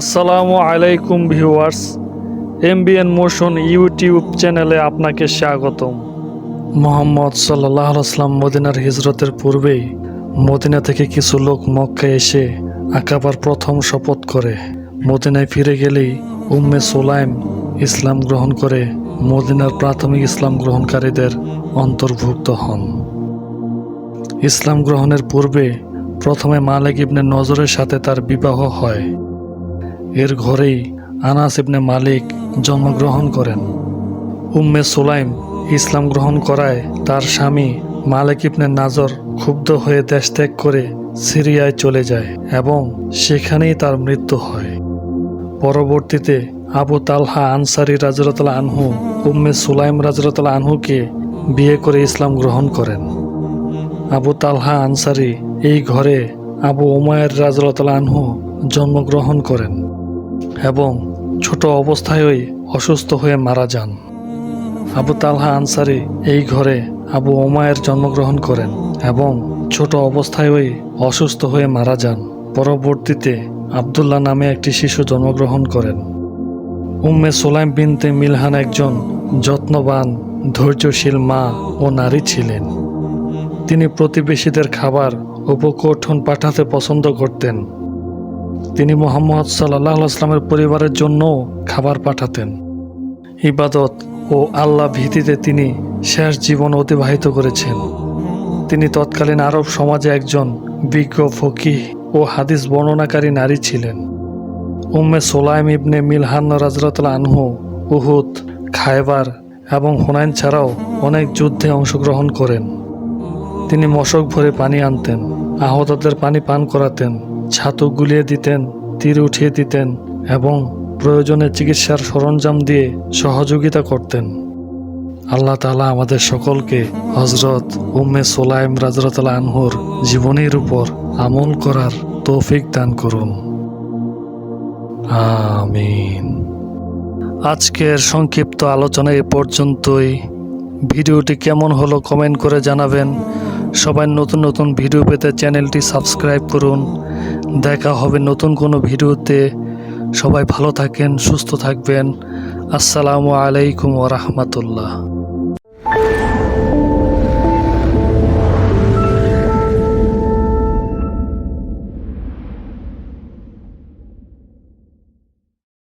আসসালামু আলাইকুম viewers, MBN motion YouTube চ্যানেলে আপনাকে স্বাগতম। মোহাম্মদ সাল্লাহ আসলাম মদিনার হিজরতের পূর্বেই মদিনা থেকে কিছু লোক মক্কায় এসে আকাবার প্রথম শপথ করে। মদিনায় ফিরে গেলেই উম্মে সোলাইম ইসলাম গ্রহণ করে। মদিনার প্রাথমিক ইসলাম গ্রহণকারীদের অন্তর্ভুক্ত হন। ইসলাম গ্রহণের পূর্বে প্রথমে মালিক ইবনে নজরের সাথে তার বিবাহ হয়। এর ঘরেই আনাস ইবনে মালিক জন্মগ্রহণ করেন। উম্মে সুলাইম ইসলাম গ্রহণ করায় তার স্বামী মালিক ইবনে নাজর ক্ষুব্ধ হয়ে দেশ ত্যাগ করে সিরিয়ায় চলে যায় এবং সেখানেই তার মৃত্যু হয়। পরবর্তীতে আবু তালহা আনসারি রাজরতলা আনহু, উম্মে সুলাইম রাজরতলা আনহুকে বিয়ে করে ইসলাম গ্রহণ করেন। আবু তালহা আনসারি এই ঘরে আবু উমায়ের রাজরতলা আনহু জন্মগ্রহণ করেন। এবং ছোট অবস্থায়ই অসুস্থ হয়ে মারা যান। আবু তালহা আনসারি এই ঘরে আবু ওমায়ের জন্মগ্রহণ করেন এবং ছোট অবস্থায়ই অসুস্থ হয়ে মারা যান। পরবর্তীতে আবদুল্লাহ নামে একটি শিশু জন্মগ্রহণ করেন। উম্মে সোলাইম বিনতে মিলহান একজন যত্নবান, ধৈর্যশীল মা ও নারী ছিলেন। তিনি প্রতিবেশীদের খাবার উপকৌঠন পাঠাতে পছন্দ করতেন। তিনি মোহাম্মদ সাল্লাহ আসলামের পরিবারের জন্য খাবার পাঠাতেন। ইবাদত ও আল্লাহ ভীতিতে তিনি শেষ জীবন অতিবাহিত করেছেন। তিনি তৎকালীন আরব সমাজে একজন বিজ্ঞ ফকিহ ও হাদিস বর্ণনাকারী নারী ছিলেন। উম্মে সোলাইম ইবনে মিলহান রাজরাতলা আনহু উহুদ, খায়বার এবং হুনাইন ছাড়াও অনেক যুদ্ধে অংশগ্রহণ করেন। তিনি মশক ভরে পানি আনতেন, আহতদের পানি পান করাতেন ছাতু গুলিয়ে দিতেন, তীর উঠিয়ে দিতেন এবং প্রয়োজনে চিকিৎসার সরঞ্জাম দিয়ে সহযোগিতা করতেন। আল্লাহ তালা আমাদের সকলকে হজরত উম্মে সোলাইম রাজরতলা আনহুর জীবনের উপর আমল করার তৌফিক দান করুন। আমিন। আজকের সংক্ষিপ্ত আলোচনা এ পর্যন্তই। ভিডিওটি কেমন হলো কমেন্ট করে জানাবেন। সবাই নতুন নতুন ভিডিও পেতে চ্যানেলটি সাবস্ক্রাইব করুন। দেখা হবে নতুন কোনো ভিডিওতে। সবাই ভালো থাকেন, সুস্থ থাকবেন। আসসালামু আলাইকুম ওরহমতুল্লাহ